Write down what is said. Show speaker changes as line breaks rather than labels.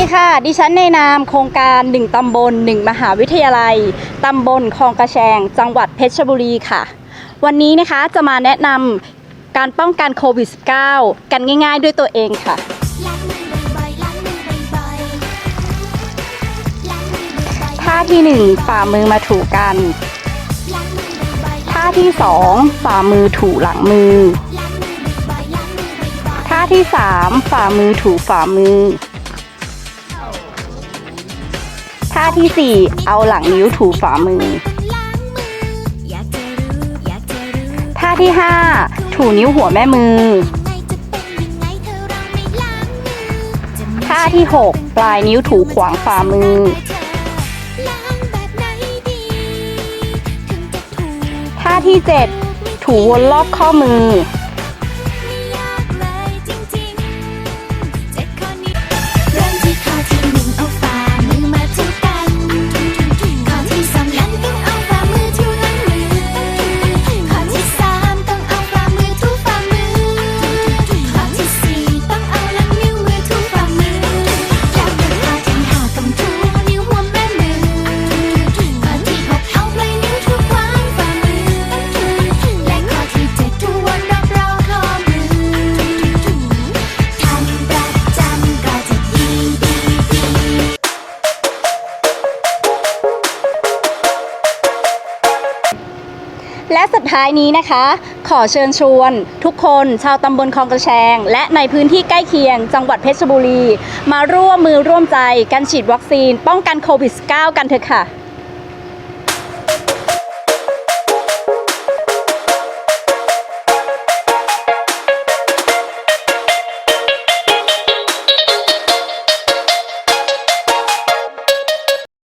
ดิฉันในนามโครงการ 1 ตำบล 1 มหาวิทยาลัย ตำบลคลองกระแชง จังหวัดเพชรบุรีค่ะ วันนี้นะคะจะมาแนะนำการป้องกันโควิด -19 กันง่ายๆด้วยตัวเองค่ะ
ล้างมือบ่อยๆล้างมือบ่อยๆล้างมือบ่อยๆ
ท่าที่ 1 ฝ่ามือมาถูกัน ท่าที่ 2 ฝ่ามือถูหลังมือ
ล้างมือบ่อยๆล้างมือบ่อย
ท่าที่ 3 ฝ่ามือถูฝ่ามือ ท่าทีสี่ 4 เอาหลังนิ้วถูฝ่ามือ ท่าที่ 5 ถูนิ้วหัวแม่มือ ท่าที่ 6 ปลายนิ้วถูขวางฝ่ามือ
ล้างแบบไหนดีถึงจะถูก
ท่าที่ 7 ถูวนรอบข้อมือ และสุดท้ายนี้นะคะ ขอเชิญชวน ทุกคนชาวตำบลคลองกระแชง และในพื้นที่ใกล้เคียง จังหวัดเพชรบุรี มาร่วมมือร่วมใจกันฉีดวัคซีน ป้องกันโควิด -19 กันเถอะค่ะ